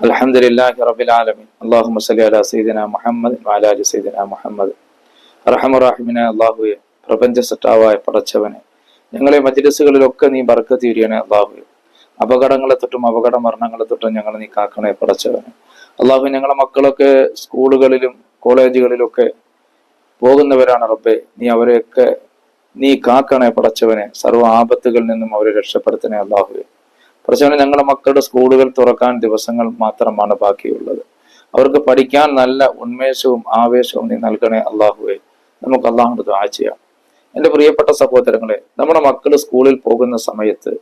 الحمد لله رب العالمين اللهم صل على سيدنا محمد وعلى ال سيدنا محمد റഹമുറാഹിമിനെ അള്ളാഹുയെ പ്രപഞ്ച സട്ടാവായ പടച്ചവനെ ഞങ്ങളെ മജ്ലിസുകളിലൊക്കെ നീ ബർക്കത്ത് തിരിയണേ അള്ളാഹുയെ അപകടങ്ങളെ തൊട്ടും അപകട മരണങ്ങളെ തൊട്ടും ഞങ്ങൾ നീ കാക്കണേ പടച്ചവനെ അള്ളാഹു ഞങ്ങളെ മക്കളൊക്കെ സ്കൂളുകളിലും കോളേജുകളിലൊക്കെ പോകുന്നവരാണ് റബ്ബെ നീ അവരെയൊക്കെ നീ കാക്കണേ പടച്ചവനെ സർവ്വ ആപത്തുകളിൽ നിന്നും അവരെ രക്ഷപ്പെടുത്തണേ അള്ളാഹുവെ പടച്ചവനെ ഞങ്ങളുടെ മക്കളുടെ സ്കൂളുകൾ തുറക്കാൻ ദിവസങ്ങൾ മാത്രമാണ് ബാക്കിയുള്ളത്. അവർക്ക് പഠിക്കാൻ നല്ല ഉന്മേഷവും ആവേശവും നീ നൽകണേ അള്ളാഹുവെ. നമുക്ക് അള്ളാഹുണ്ട് ദ്വാ ചെയ്യാം. എന്റെ പ്രിയപ്പെട്ട സഹോദരങ്ങളെ നമ്മുടെ മക്കൾ സ്കൂളിൽ പോകുന്ന സമയത്ത്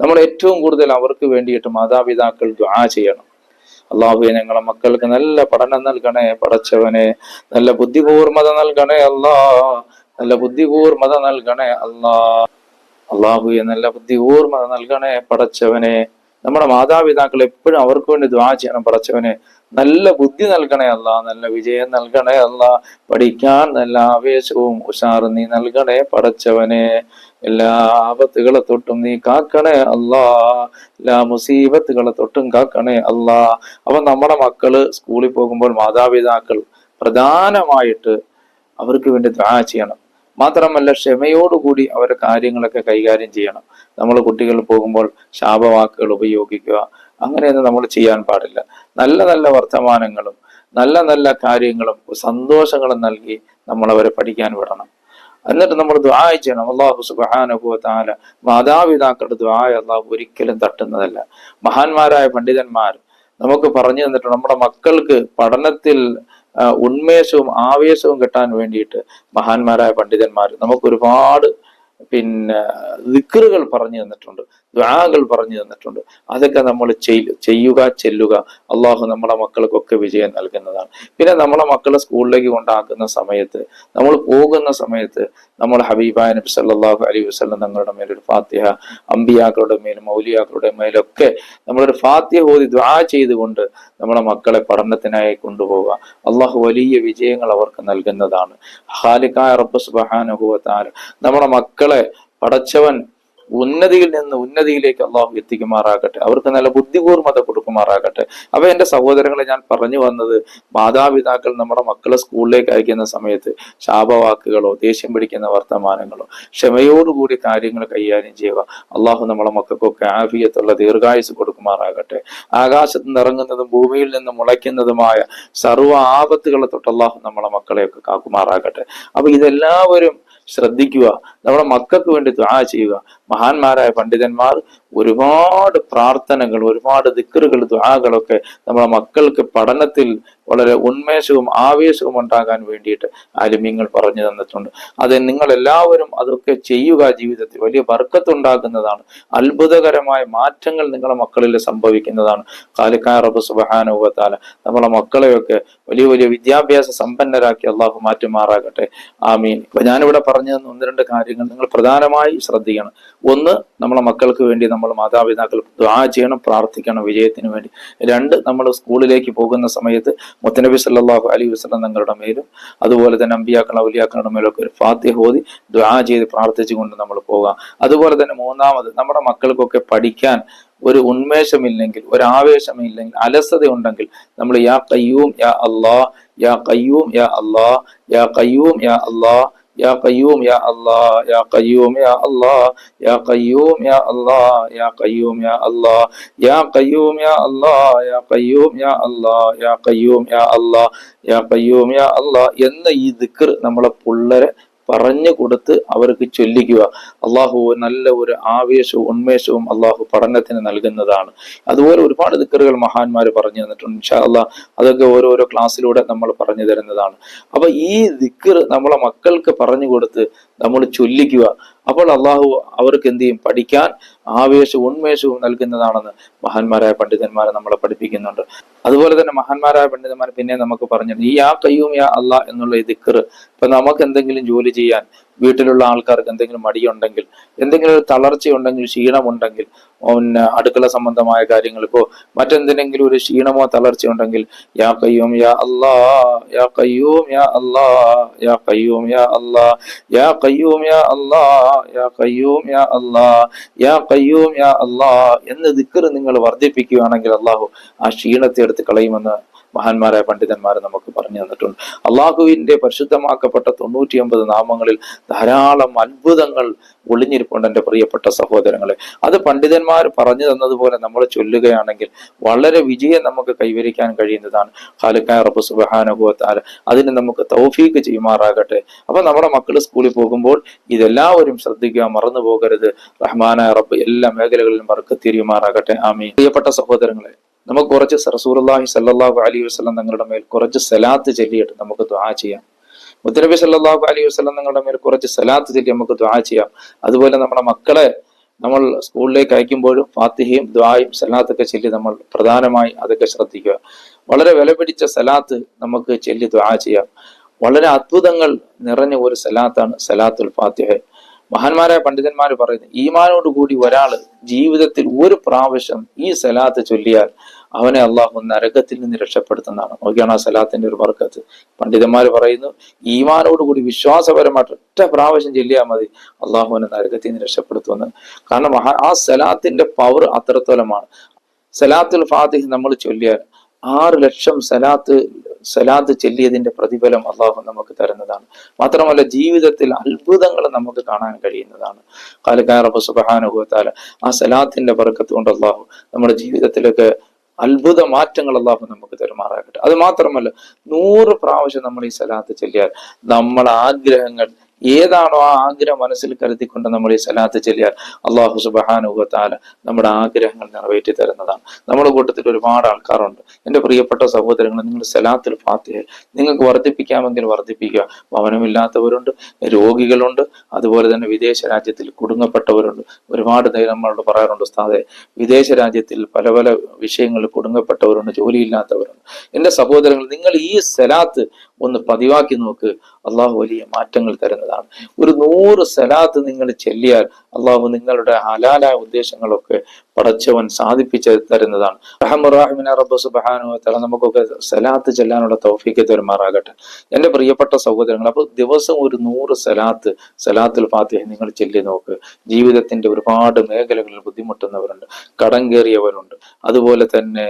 നമ്മൾ ഏറ്റവും കൂടുതൽ അവർക്ക് വേണ്ടിയിട്ട് മാതാപിതാക്കൾ ദ്വാ ചെയ്യണം. അള്ളാഹുവെ ഞങ്ങളെ മക്കൾക്ക് നല്ല പഠനം നൽകണേ പഠിച്ചവനെ നല്ല ബുദ്ധിപൂർമത നൽകണേ അല്ലാ നല്ല ബുദ്ധിപൂർമത നൽകണേ അല്ലാ അള്ളാഹുയെ നല്ല ഓർമ്മ നൽകണേ പടച്ചവനെ. നമ്മുടെ മാതാപിതാക്കൾ എപ്പോഴും അവർക്ക് വേണ്ടി ദ്വാ ചെയ്യണം പടച്ചവനെ. നല്ല ബുദ്ധി നൽകണേ അല്ല നല്ല വിജയം നൽകണേ അല്ല പഠിക്കാൻ നല്ല ആവേശവും ഉഷാർ നീ നൽകണേ പടച്ചവനെ. എല്ലാ ആപത്തുകളെ തൊട്ടും നീ കാക്കണേ അല്ലാ എല്ലാ മുസീബത്തുകളെ തൊട്ടും കാക്കണേ അല്ലാ അപ്പൊ നമ്മുടെ മക്കൾ സ്കൂളിൽ പോകുമ്പോൾ മാതാപിതാക്കൾ പ്രധാനമായിട്ട് അവർക്ക് വേണ്ടി ദ്വാ ചെയ്യണം. മാത്രമല്ല ക്ഷമയോടുകൂടി അവർ കാര്യങ്ങളൊക്കെ കൈകാര്യം ചെയ്യണം. നമ്മൾ കുട്ടികൾ പോകുമ്പോൾ ശാപവാക്കുകൾ ഉപയോഗിക്കുക അങ്ങനെയൊന്നും നമ്മൾ ചെയ്യാൻ പാടില്ല. നല്ല നല്ല വർത്തമാനങ്ങളും നല്ല നല്ല കാര്യങ്ങളും സന്തോഷങ്ങളും നൽകി നമ്മൾ അവരെ പഠിക്കാൻ വിടണം. എന്നിട്ട് നമ്മൾ ദ്വാ ചെയ്യണം. അള്ളാഹു സുബാനുഭവത്താല മാതാപിതാക്കളുടെ ദ്വായ അള്ളാഹു ഒരിക്കലും തട്ടുന്നതല്ല. മഹാന്മാരായ പണ്ഡിതന്മാർ നമുക്ക് പറഞ്ഞു തന്നിട്ടുണ്ട് നമ്മുടെ മക്കൾക്ക് പഠനത്തിൽ ഉന്മേഷവും ആവേശവും കിട്ടാൻ വേണ്ടിയിട്ട് മഹാന്മാരായ പണ്ഡിതന്മാർ നമുക്ക് ഒരുപാട് പിന്നെ ദിക്കറുകൾ പറഞ്ഞു തന്നിട്ടുണ്ട്. ദ്വാകൾ പറഞ്ഞു തന്നിട്ടുണ്ട്. അതൊക്കെ നമ്മൾ ചെയ്- ചെയ്യുക ചെല്ലുക അള്ളാഹു നമ്മുടെ മക്കൾക്കൊക്കെ വിജയം നൽകുന്നതാണ്. പിന്നെ നമ്മളെ മക്കളെ സ്കൂളിലേക്ക് കൊണ്ടാക്കുന്ന സമയത്ത് നമ്മൾ പോകുന്ന സമയത്ത് നമ്മൾ ഹബീബായ നബി സല്ലല്ലാഹു അലൈഹി വസല്ലം തങ്ങളുടെ മേലൊരു ഫാത്തിഹ അമ്പിയാക്കളുടെ മേലും മൗലിയാക്കളുടെ മേലൊക്കെ നമ്മളൊരു ഫാത്തിഹ ഓതി ദ്വാ ചെയ്തുകൊണ്ട് നമ്മളെ മക്കളെ പഠനത്തിനായി കൊണ്ടുപോവുക. അള്ളാഹു വലിയ വിജയങ്ങൾ അവർക്ക് നൽകുന്നതാണ്. ഹാലിക്കായ റബ്ബ് തആല നമ്മുടെ മക്കളെ പടച്ചവൻ ഉന്നതിയിൽ നിന്ന് ഉന്നതിയിലേക്ക് അള്ളാഹു എത്തിക്കുമാറാകട്ടെ. അവർക്ക് നല്ല ബുദ്ധിപൂർവത കൊടുക്കുമാറാകട്ടെ. അപ്പൊ എന്റെ സഹോദരങ്ങളെ ഞാൻ പറഞ്ഞു വന്നത് മാതാപിതാക്കൾ നമ്മുടെ മക്കളെ സ്കൂളിലേക്ക് അയക്കുന്ന സമയത്ത് ശാപവാക്കുകളോ ദേഷ്യം പിടിക്കുന്ന വർത്തമാനങ്ങളോ ക്ഷമയോടുകൂടി കാര്യങ്ങൾ കൈകാര്യം ചെയ്യുക. അള്ളാഹു നമ്മളെ മക്കൾക്കൊക്കെ ആഫിയത്തുള്ള ദീർഘായുസ് കൊടുക്കുമാറാകട്ടെ. ആകാശത്ത് നിന്ന് ഇറങ്ങുന്നതും ഭൂമിയിൽ നിന്ന് മുളയ്ക്കുന്നതുമായ സർവ ആപത്തുകളെ തൊട്ട് അള്ളാഹു നമ്മളെ മക്കളെയൊക്കെ കാക്കുമാറാകട്ടെ. അപ്പൊ ഇതെല്ലാവരും ശ്രദ്ധിക്കുക. നമ്മുടെ മക്കൾക്ക് വേണ്ടി ദ്വാ ചെയ്യുക. മഹാന്മാരായ പണ്ഡിതന്മാർ ഒരുപാട് പ്രാർത്ഥനകൾ ഒരുപാട് ദിക്കറുകൾ ദ്വാകളൊക്കെ നമ്മുടെ മക്കൾക്ക് പഠനത്തിൽ വളരെ ഉന്മേഷവും ആവേശവും ഉണ്ടാകാൻ വേണ്ടിയിട്ട് ആലിമ്യങ്ങൾ പറഞ്ഞു തന്നിട്ടുണ്ട്. അത് നിങ്ങൾ എല്ലാവരും അതൊക്കെ ചെയ്യുക ജീവിതത്തിൽ. വലിയ വർക്കത്തുണ്ടാകുന്നതാണ് അത്ഭുതകരമായ മാറ്റങ്ങൾ നിങ്ങളുടെ മക്കളിൽ സംഭവിക്കുന്നതാണ്. കാലിക്കായ റബ്ബ് സുബഹാനുഭവത്താല നമ്മളെ മക്കളെയൊക്കെ വലിയ വലിയ വിദ്യാഭ്യാസ സമ്പന്നരാക്കി അള്ളാഹു മാറ്റുമാറാകട്ടെ. ആമീൻ. ഇപ്പൊ ഞാനിവിടെ പറഞ്ഞു തന്ന ഒന്ന് രണ്ട് കാര്യങ്ങൾ നിങ്ങൾ പ്രധാനമായി ശ്രദ്ധിക്കണം. ഒന്ന് നമ്മളെ മക്കൾക്ക് വേണ്ടി നമ്മൾ മാതാപിതാക്കൾ ദ്വാ ചെയ്യണം പ്രാർത്ഥിക്കണം വിജയത്തിന് വേണ്ടി. രണ്ട് നമ്മൾ സ്കൂളിലേക്ക് പോകുന്ന സമയത്ത് മുത്തനബി സല്ലാഹു അലി വസ്ലം തങ്ങളുടെ മേലും അതുപോലെ തന്നെ അമ്പിയാക്കൾ ഔലിയാക്കളുടെ മേലൊക്കെ ഒരു ഫാത്തിഹ ഓതി ദ്വാ ചെയ്ത് പ്രാർത്ഥിച്ചുകൊണ്ട് നമ്മൾ പോകാം. അതുപോലെ തന്നെ മൂന്നാമത് നമ്മുടെ മക്കൾക്കൊക്കെ പഠിക്കാൻ ഒരു ഉന്മേഷമില്ലെങ്കിൽ ഒരു ആവേശമില്ലെങ്കിൽ അലസത ഉണ്ടെങ്കിൽ നമ്മൾ യാ കയ്യൂം യാ അല്ലാ യാ കയ്യൂം യാ അല്ലാ യാ കയ്യൂം യാ അല്ലാ യാ കയ്യൂം യാ അല്ലാ യാ കയ്യൂം യാ അല്ലാ യാ കയ്യൂം യാ അല്ലാ യാ കയ്യൂം യാ അല്ലാ യാ കയ്യൂം യാ അല്ലാ യാ കയ്യൂം യാ അല്ലാ യാ കയ്യൂം യാ അല്ലാ യാ കയ്യൂം യാ അല്ലാ എന്ന ഈ ദിക്ർ നമ്മളെ പിള്ളേരെ പറഞ്ഞു കൊടുത്ത് അവർക്ക് ചൊല്ലിക്കുക. അള്ളാഹു നല്ല ഒരു ആവേശവും ഉന്മേഷവും അള്ളാഹു പഠനത്തിന് നൽകുന്നതാണ്. അതുപോലെ ഒരുപാട് ദിക്കറുകൾ മഹാന്മാർ പറഞ്ഞു തന്നിട്ടുണ്ട്. ഇൻഷാ അള്ളാഹ് അതൊക്കെ ഓരോരോ ക്ലാസ്സിലൂടെ നമ്മൾ പറഞ്ഞു തരുന്നതാണ്. അപ്പൊ ഈ ദിക്കർ നമ്മളെ മക്കൾക്ക് പറഞ്ഞു കൊടുത്ത് നമ്മൾ ചൊല്ലിക്കുക. അപ്പോൾ അള്ളാഹു അവർക്ക് എന്ത് ചെയ്യും? പഠിക്കാൻ ആവേശവും ഉന്മേഷവും നൽകുന്നതാണെന്ന് മഹാന്മാരായ പണ്ഡിതന്മാരെ നമ്മളെ പഠിപ്പിക്കുന്നുണ്ട്. അതുപോലെ തന്നെ മഹാന്മാരായ പണ്ഡിതന്മാർ പിന്നെ നമുക്ക് പറഞ്ഞു ഈ ആ കയ്യൂമിയ യാ അള്ളാഹ് എന്നുള്ള ഈ ദിക്കർ ഇപ്പൊ നമുക്ക് എന്തെങ്കിലും ജോലി ചെയ്യാൻ വീട്ടിലുള്ള ആൾക്കാർക്ക് എന്തെങ്കിലും മടിയുണ്ടെങ്കിൽ എന്തെങ്കിലും ഒരു തളർച്ചയുണ്ടെങ്കിൽ ക്ഷീണമുണ്ടെങ്കിൽ പിന്നെ അടുക്കള സംബന്ധമായ കാര്യങ്ങൾ ഇപ്പോ മറ്റെന്തിനെങ്കിലും ഒരു ക്ഷീണമോ തളർച്ചയുണ്ടെങ്കിൽ യാ കയ്യൂം യാ അല്ലാ യാ കയ്യൂം യാ അല്ലാ യാ കയ്യൂം യാ അല്ലാ യാ കയ്യൂം യാ അല്ലാ യാ കയ്യൂം യാ അല്ലാ യാ കയ്യൂം യാ അല്ലാ എന്ന് ദിക്കർ നിങ്ങൾ വർദ്ധിപ്പിക്കുകയാണെങ്കിൽ അള്ളാഹു ആ ക്ഷീണത്തെ എടുത്ത് കളയുമെന്ന് മഹാന്മാരായ പണ്ഡിതന്മാർ നമുക്ക് പറഞ്ഞു തന്നിട്ടുണ്ട്. അള്ളാഹുവിന്റെ പരിശുദ്ധമാക്കപ്പെട്ട തൊണ്ണൂറ്റി ഒമ്പത് നാമങ്ങളിൽ ധാരാളം അത്ഭുതങ്ങൾ ഒളിഞ്ഞിരിപ്പുണ്ട് എന്റെ പ്രിയപ്പെട്ട സഹോദരങ്ങളെ. അത് പണ്ഡിതന്മാർ പറഞ്ഞു തന്നതുപോലെ നമ്മൾ ചൊല്ലുകയാണെങ്കിൽ വളരെ വിജയം നമുക്ക് കൈവരിക്കാൻ കഴിയുന്നതാണ്. ഖാലിക്കായ റബ്ബ് സുബഹാനുഭവത്താൽ അതിന് നമുക്ക് തൗഫീക്ക് ചെയ്യുമാറാകട്ടെ. അപ്പൊ നമ്മുടെ മക്കൾ സ്കൂളിൽ പോകുമ്പോൾ ഇതെല്ലാവരും ശ്രദ്ധിക്കുക മറന്നു പോകരുത് റഹ്മാനായ റബ്ബ് എല്ലാ മേഖലകളിലും വർക്ക് തിരിയുമാറാകട്ടെ ആമീൻ. പ്രിയപ്പെട്ട സഹോദരങ്ങളെ നമുക്ക് കുറച്ച് റസൂർല്ലാഹി സല്ലാഹു അലൈഹി വസ്ലം നിങ്ങളുടെ മേൽ കുറച്ച് സലാത്ത് ചൊല്ലിയിട്ട് നമുക്ക് ദ്വാ ചെയ്യാം. മുത്തനബി സല്ലാഹു അലൈഹി വസ്ലം നിങ്ങളുടെ മേൽ കുറച്ച് സലാത്ത് ചൊല്ലി നമുക്ക് ദ്വാ ചെയ്യാം. അതുപോലെ നമ്മുടെ മക്കളെ നമ്മൾ സ്കൂളിലേക്ക് അയക്കുമ്പോഴും ഫാത്തിഹയും ദ്വായും സലാത്തൊക്കെ ചൊല്ലി നമ്മൾ പ്രധാനമായി അതൊക്കെ ശ്രദ്ധിക്കുക. വളരെ വില പിടിച്ച സലാത്ത് നമുക്ക് ചൊല്ലി ദ്വാ ചെയ്യാം. വളരെ അത്ഭുതങ്ങൾ നിറഞ്ഞ ഒരു സലാത്താണ് സലാത്തുൽ ഫാത്തിഹ. മഹാന്മാരായ പണ്ഡിതന്മാർ പറയുന്നു ഈമാനോട് കൂടി ഒരാൾ ജീവിതത്തിൽ ഒരു പ്രാവശ്യം ഈ സലാത്ത് ചൊല്ലിയാൽ അവനെ അള്ളാഹു നരകത്തിൽ നിന്ന് രക്ഷപ്പെടുത്തുന്നതാണ്. നോക്കിയാണ് ആ സലാത്തിന്റെ ഒരു വർക്കത്ത്. പണ്ഡിതന്മാർ പറയുന്നു ഈമാനോടുകൂടി വിശ്വാസപരമായിട്ട് ഒറ്റ പ്രാവശ്യം ചെല്ലിയാൽ മതി അള്ളാഹുവിനെ നരകത്തിൽ നിന്ന് രക്ഷപ്പെടുത്തുമെന്ന്. കാരണം ആ സലാത്തിന്റെ പവർ അത്രത്തോളമാണ് സലാത്തുൽ ഫാത്തിഹ് നമ്മൾ ചൊല്ലിയാൽ ആറ് ലക്ഷം സലാത്ത് സലാത്ത് ചെല്ലിയതിന്റെ പ്രതിഫലം അള്ളാഹു നമുക്ക് തരുന്നതാണ്. മാത്രമല്ല ജീവിതത്തിൽ അത്ഭുതങ്ങൾ നമുക്ക് കാണാൻ കഴിയുന്നതാണ്. കാലക്കാറബ് സുബഹാനുഭവത്താല ആ സലാത്തിന്റെ പറക്കത്തുകൊണ്ട് അള്ളാഹു നമ്മുടെ ജീവിതത്തിലൊക്കെ അത്ഭുത മാറ്റങ്ങൾ അള്ളാഹു നമുക്ക് തരുമാറാകട്ടെ. അത് മാത്രമല്ല നൂറ് പ്രാവശ്യം നമ്മൾ ഈ സലാത്ത് ചെല്ലിയാൽ നമ്മളെ ആഗ്രഹങ്ങൾ ഏതാണോ ആ ആഗ്രഹം മനസ്സിൽ കരുതിക്കൊണ്ട് നമ്മൾ ഈ സലാത്ത് ചെല്ലിയാൽ അള്ളാഹു സുബഹാനുഭവത്താല നമ്മുടെ ആഗ്രഹങ്ങൾ നിറവേറ്റി തരുന്നതാണ്. നമ്മുടെ കൂട്ടത്തിൽ ഒരുപാട് ആൾക്കാരുണ്ട്. എന്റെ പ്രിയപ്പെട്ട സഹോദരങ്ങൾ നിങ്ങൾ സലാത്തിൽ ഫാത്തിഹ നിങ്ങൾക്ക് വർദ്ധിപ്പിക്കാമെങ്കിൽ വർദ്ധിപ്പിക്കുക. ഭവനമില്ലാത്തവരുണ്ട് രോഗികളുണ്ട് അതുപോലെ തന്നെ വിദേശ രാജ്യത്തിൽ കുടുങ്ങപ്പെട്ടവരുണ്ട്. ഒരുപാട് നേരം നമ്മളോട് പറയാറുണ്ട് ഉസ്താദെ വിദേശ രാജ്യത്തിൽ പല പല വിഷയങ്ങളിൽ കുടുങ്ങപ്പെട്ടവരുണ്ട് ജോലിയില്ലാത്തവരുണ്ട്. എന്റെ സഹോദരങ്ങൾ നിങ്ങൾ ഈ സലാത്ത് ഒന്ന് പതിവാക്കി നോക്ക്. അള്ളാഹു വലിയ മാറ്റങ്ങൾ തരുന്നതാണ്. ഒരു നൂറ് സലാത്ത് നിങ്ങൾ ചെല്ലിയാൽ അള്ളാഹു നിങ്ങളുടെ ഹലാലായ ഉദ്ദേശങ്ങളൊക്കെ പടച്ചവൻ സാധിപ്പിച്ച് തരുന്നതാണ്. നമുക്കൊക്കെ സലാത്ത് ചെല്ലാനുള്ള തൗഫീക്ക് തരുമാറാകട്ടെ. എന്റെ പ്രിയപ്പെട്ട സഹോദരങ്ങൾ അപ്പോൾ ദിവസം ഒരു നൂറ് സലാത്ത് സലാത്തുൽ ഫാത്തിഹ നിങ്ങൾ ചെല്ലി നോക്ക്. ജീവിതത്തിന്റെ ഒരുപാട് മേഖലകളിൽ ബുദ്ധിമുട്ടുന്നവരുണ്ട് കടം കയറിയവരുണ്ട്. അതുപോലെ തന്നെ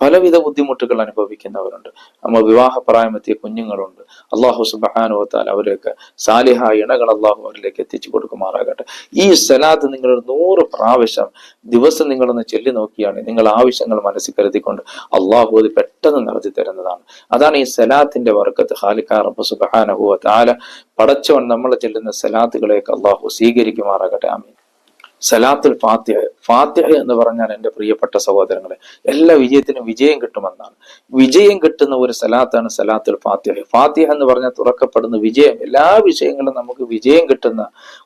പലവിധ ബുദ്ധിമുട്ടുകൾ അനുഭവിക്കുന്നവരുണ്ട്. നമ്മൾ വിവാഹപ്രായമെത്തിയ കുഞ്ഞുങ്ങളുണ്ട്. അള്ളാഹു സുബാനുവത്താൽ അവരെയൊക്കെ സാലിഹ ഇണകൾ അള്ളാഹു അവരിലേക്ക് എത്തിച്ചു കൊടുക്കുമാറാകട്ടെ. ഈ സലാത്ത് നിങ്ങൾ നൂറ് പ്രാവശ്യം ദിവസം നിങ്ങളൊന്ന് ചൊല്ലി നോക്കിയാണ് നിങ്ങൾ ആവശ്യങ്ങൾ മനസ്സിൽ കരുതിക്കൊണ്ട് അള്ളാഹു അത് പെട്ടെന്ന് നടത്തി തരുന്നതാണ്. അതാണ് ഈ സലാത്തിന്റെ വർക്കത്ത് ഹാലിഖ റബ്ബ് സുബാനഹുവത്താല പടച്ചവൻ നമ്മൾ ചെല്ലുന്ന സലാത്തുകളെയൊക്കെ അള്ളാഹു സ്വീകരിക്കുമാറാകട്ടെ. ആമീൻ. സലാത്തുൽ ഫാത്തിഹ ഫാത്തിഹ എന്ന് പറഞ്ഞാൽ എന്റെ പ്രിയപ്പെട്ട സഹോദരങ്ങളെ. എല്ലാ വിജയത്തിനും വിജയം കിട്ടുമെന്നാണ്. വിജയം കിട്ടുന്ന ഒരു സലാത്താണ് സലാത്തുൽ ഫാത്തിഹ. ഫാത്തിഹ എന്ന് പറഞ്ഞാൽ തുറക്കപ്പെടുന്ന വിജയം. എല്ലാ വിഷയങ്ങളും നമുക്ക് വിജയം കിട്ടുന്ന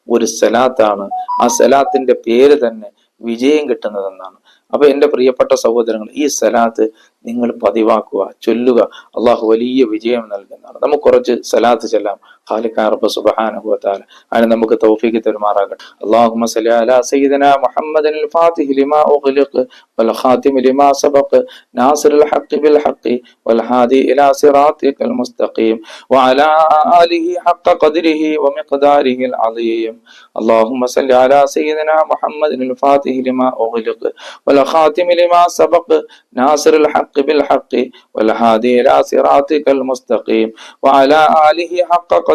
ഒരു സലാത്താണ്. ആ സലാത്തിന്റെ പേര് തന്നെ വിജയം കിട്ടുന്നതെന്നാണ്. അപ്പൊ എന്റെ പ്രിയപ്പെട്ട സഹോദരങ്ങൾ ഈ സലാത്ത് നിങ്ങൾ പതിവാക്കുക ചൊല്ലുക. അള്ളാഹു വലിയ വിജയം നൽകുന്നതാണ്. നമുക്ക് കുറച്ച് സലാത്ത് ചെല്ലാം. خالق رب سبحانه وتعالى أنا نمك توفيق ترمارك اللهم صل على سيدنا محمد الفاتح لما أغلق والخاتم لما سبق ناصر الحق بالحق والهادي إلى صراطك المستقيم وعلى آله حق قدره ومقداره العظيم اللهم صل على سيدنا محمد الفاتح لما أغلق والخاتم لما سبق ناصر الحق بالحق والهادي إلى صراطك المستقيم وعلى آله حق قدره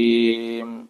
E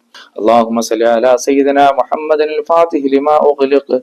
اللهم صل على سيدنا محمد الفاتح لما أغلق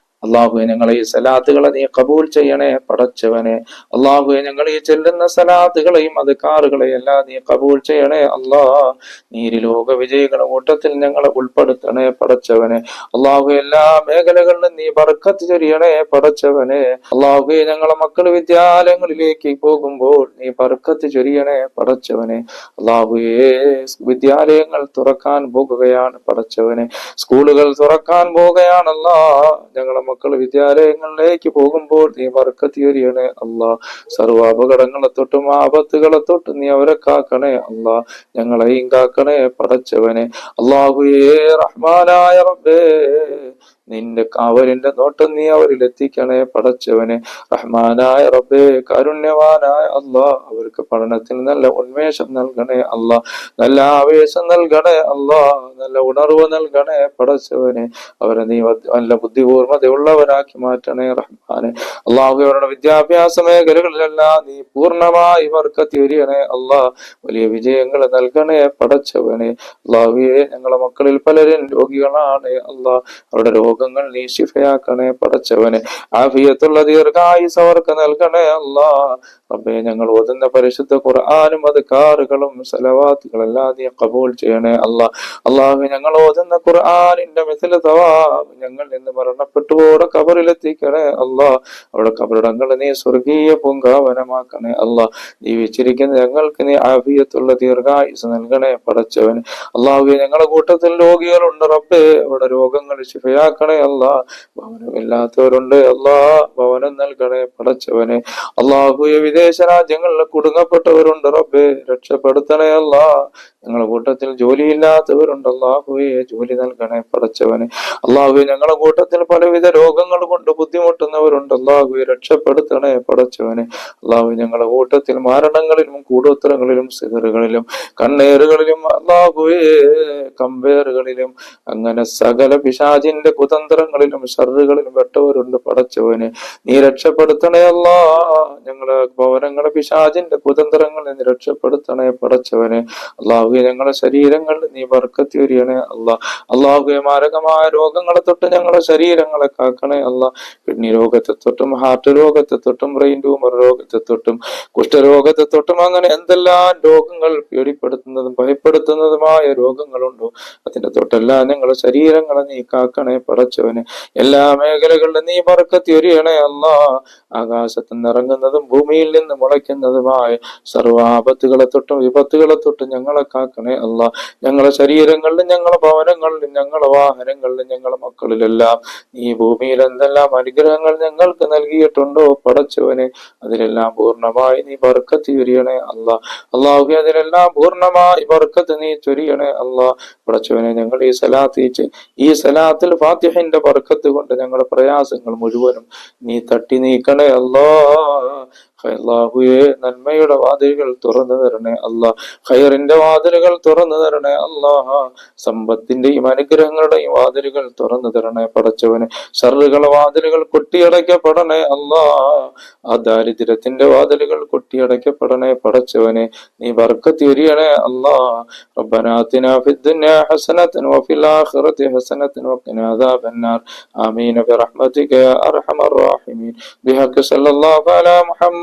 അള്ളാഹുവെ ഞങ്ങളെ ഈ സലാത്തുകളെ നീ കബൂൽ ചെയ്യണേ പടച്ചവനെ. അള്ളാഹുവെ ഞങ്ങൾ ഈ ചെല്ലുന്ന സലാത്തുകളെയും അത് കാറുകളെയും എല്ലാം നീ കബൂൽ ചെയ്യണേ അള്ളാ. നീരി ലോക വിജയികളുടെ കൂട്ടത്തിൽ ഞങ്ങളെ ഉൾപ്പെടുത്തണേ പടച്ചവനെ. അള്ളാഹു എല്ലാ മേഖലകളിലും നീ ബർക്കത്ത് ചൊരിയണേ പടച്ചവനെ. അള്ളാഹുവെ ഞങ്ങളെ മക്കൾ വിദ്യാലയങ്ങളിലേക്ക് പോകുമ്പോൾ നീ ബർക്കത്ത് ചൊരിയണേ പടച്ചവനെ. അള്ളാഹുവേ വിദ്യാലയങ്ങൾ തുറക്കാൻ പോകുകയാണ് പടച്ചവനെ. സ്കൂളുകൾ തുറക്കാൻ പോകുകയാണല്ലോ. ഞങ്ങളെ മക്കൾ വിദ്യാലയങ്ങളിലേക്ക് പോകുമ്പോൾ നീ വർക്കത്തിയൊരിയണേ അല്ലാ സർവ അപകടങ്ങളെ തൊട്ടും ആപത്തുകളെ തൊട്ടും നീ അവരെ കാക്കണേ അല്ല ഞങ്ങളെയും കാക്കണേ പടച്ചവനെ. അള്ളാഹുയേ റഹ്മാനായ റബ്ബേ. നിന്റെ അവരിന്റെ നോട്ടം നീ അവരിൽ എത്തിക്കണേ പടച്ചവനെ റഹ്മാനായ റബ്ബേ കാരുണ്യവാനായ അള്ളാ അവർക്ക് പഠനത്തിന് നല്ല ഉന്മേഷം നൽകണേ അല്ല നല്ല ആവേശം നൽകണേ അല്ലാ നല്ല ഉണർവ് നൽകണേ പടച്ചവനെ. അവരെ നീ നല്ല ബുദ്ധിപൂർമ്മതയുള്ളവരാക്കി മാറ്റണേ റഹ്മാനെ. അള്ളാഹു അവരുടെ വിദ്യാഭ്യാസ മേഖലകളിലെല്ലാം നീ പൂർണമായി വർക്കത്തി തിരിയണേ അല്ലാ വലിയ വിജയങ്ങൾ നൽകണേ പടച്ചവനെ. അള്ളാഹുയെ ഞങ്ങളെ മക്കളിൽ പലരും രോഗികളാണ് അല്ലാ അവരുടെ രോഗങ്ങൾ നീ ശിഫയാക്കണേ പടച്ചവനെ. ആഫിയത്തുള്ള ദീർഘായുസ് അവർക്ക് നൽകണേ അല്ലാ. റബ്ബേ ഞങ്ങൾ ഓതുന്ന പരിശുദ്ധ ഖുർആാനും അത് കാറുകളും സലവാത്തുകളെല്ലാം നീ കബൂൾ ചെയ്യണേ അല്ലാ. അള്ളാഹു ഞങ്ങൾ ഓതുന്ന ഖുർആാനിന്റെ മിഥില ഞങ്ങൾ നിന്ന് മരണപ്പെട്ടു അവിടെ കബറിലെത്തിക്കണേ അല്ലാ. അവിടെ കബറിടങ്ങൾ നീ സ്വർഗീയ പൂങ്കാവനമാക്കണേ അല്ലാ. ജീവിച്ചിരിക്കുന്ന ഞങ്ങൾക്ക് നീ ആഫിയത്തുള്ള ദീർഘായുസ് നൽകണേ പടച്ചവന്. അള്ളാഹു ഞങ്ങളുടെ കൂട്ടത്തിൽ രോഗികളുണ്ട് റബ്ബേ. അവിടെ രോഗങ്ങൾ ശിഫയാക്കണേ കാക്കണേ അല്ല. ഭവനമില്ലാത്തവരുണ്ട് അല്ലാ. ഭവനം നൽകണേ പടച്ചവനെ. അള്ളാഹുയെ വിദേശ രാജ്യങ്ങളിൽ കുടുങ്ങപ്പെട്ടവരുണ്ട് റബ്ബെ. രക്ഷപ്പെടുത്തണേ അല്ല. ഞങ്ങളുടെ കൂട്ടത്തിൽ ജോലിയില്ലാത്തവരുണ്ട് അള്ളാഹുയെ ജോലി നൽകണേ പടച്ചവനെ. അള്ളാഹുയെ ഞങ്ങളുടെ കൂട്ടത്തിൽ പലവിധ രോഗങ്ങൾ കൊണ്ട് ബുദ്ധിമുട്ടുന്നവരുണ്ട് അള്ളാഹുയെ രക്ഷപ്പെടുത്തണേ പടച്ചവനെ. അള്ളാഹു ഞങ്ങളുടെ കൂട്ടത്തിൽ മരണങ്ങളിലും കൂടോത്തരങ്ങളിലും സിഹറുകളിലും കണ്ണേറുകളിലും അള്ളാഹുയെ കമ്പേറുകളിലും അങ്ങനെ സകല പിശാചിന്റെ കുതന്ത്രങ്ങളിലും ഷറുകളിലും പെട്ടവരുണ്ട് പടച്ചവന്. നീ രക്ഷപ്പെടുത്തണേ അല്ലാ. ഞങ്ങളെ ഭവനങ്ങളെ പിശാജിന്റെ കുതന്ത്രങ്ങളെ നീ രക്ഷപ്പെടുത്തണേ പടച്ചവന്. അള്ളാഹു ഞങ്ങളുടെ ശരീരങ്ങളിൽ നീ വർക്കത്തി വരികണേ അല്ല. അള്ളാഹു മാരകമായ രോഗങ്ങളെ തൊട്ട് ഞങ്ങളുടെ ശരീരങ്ങളെ കാക്കണേ അല്ല. കിഡ്നി രോഗത്തെ തൊട്ടും ഹാർട്ട് രോഗത്തെ തൊട്ടും ബ്രെയിൻ ട്യൂമർ രോഗത്തെ തൊട്ടും കുഷ്ഠരോഗത്തെ തൊട്ടും അങ്ങനെ എന്തെല്ലാം രോഗങ്ങൾ പേടിപ്പെടുത്തുന്നതും ഭയപ്പെടുത്തുന്നതുമായ രോഗങ്ങളുണ്ടോ? അതിന്റെ തൊട്ടെല്ലാം ഞങ്ങളുടെ ശരീരങ്ങളെ നീ കാക്കണേ പടച്ചവനെ. എല്ലാ മേഖലകളിലും നീ പറക്കത്തി ഒരിയണേ അല്ല. ആകാശത്ത് നിന്ന് ഇറങ്ങുന്നതും ഭൂമിയിൽ നിന്ന് മുളയ്ക്കുന്നതുമായ സർവാപത്തുകളെ തൊട്ടും വിപത്തുകളെ തൊട്ടും ഞങ്ങളെ കാക്കണേ അല്ല. ഞങ്ങളെ ശരീരങ്ങളിലും ഞങ്ങളുടെ ഭവനങ്ങളിലും ഞങ്ങളുടെ വാഹനങ്ങളിലും ഞങ്ങളുടെ മക്കളിലെല്ലാം നീ ഭൂമിയിൽ എന്തെല്ലാം അനുഗ്രഹങ്ങൾ ഞങ്ങൾക്ക് നൽകിയിട്ടുണ്ടോ പടച്ചവനെ? അതിലെല്ലാം പൂർണമായി നീ ബർക്കത്ത് ചൊരിയണേ അല്ല. അള്ളാഹു അതിലെല്ലാം പൂർണമായി ബർക്കത്ത് നീ ചൊരിയണേ അല്ല. പടച്ചവനെ ഞങ്ങൾ ഈ സലാത്തിൽ ഈ സലാത്തിൽ ഈ സലാത്തിൽ ഫാത്തിഹിന്റെ കൊണ്ട് ഞങ്ങളുടെ പ്രയാസങ്ങൾ മുഴുവനും നീ തട്ടി നീക്കണേ അല്ലാ. അള്ളാഹുയെ നന്മയുടെ വാതിലുകൾ തുറന്നു തരണേ അല്ലാ ഖൈറിന്റെ വാതിലുകൾ തുറന്നു തരണേ അല്ലാഹ സമ്പത്തിന്റെയും അനുഗ്രഹങ്ങളുടെയും വാതിലുകൾ തുറന്നു തരണേ പടച്ചവനെ ഷറുകളെ വാതിലുകൾ കൊട്ടിയടയ്ക്കപ്പെടണേ അല്ലാ ആ ദാരിദ്ര്യത്തിന്റെ വാതിലുകൾ കൊട്ടിയടയ്ക്കപ്പെടണേ പടച്ചവനെ നീ ബർക്കത്ത് എരിയണേ അല്ലാ ربنا آتنا في الدنيا حسنة وفي الآخرة حسنة وقنا عذاب النار آمين برحمتك يا أرحم الراحمين بحق صلى الله على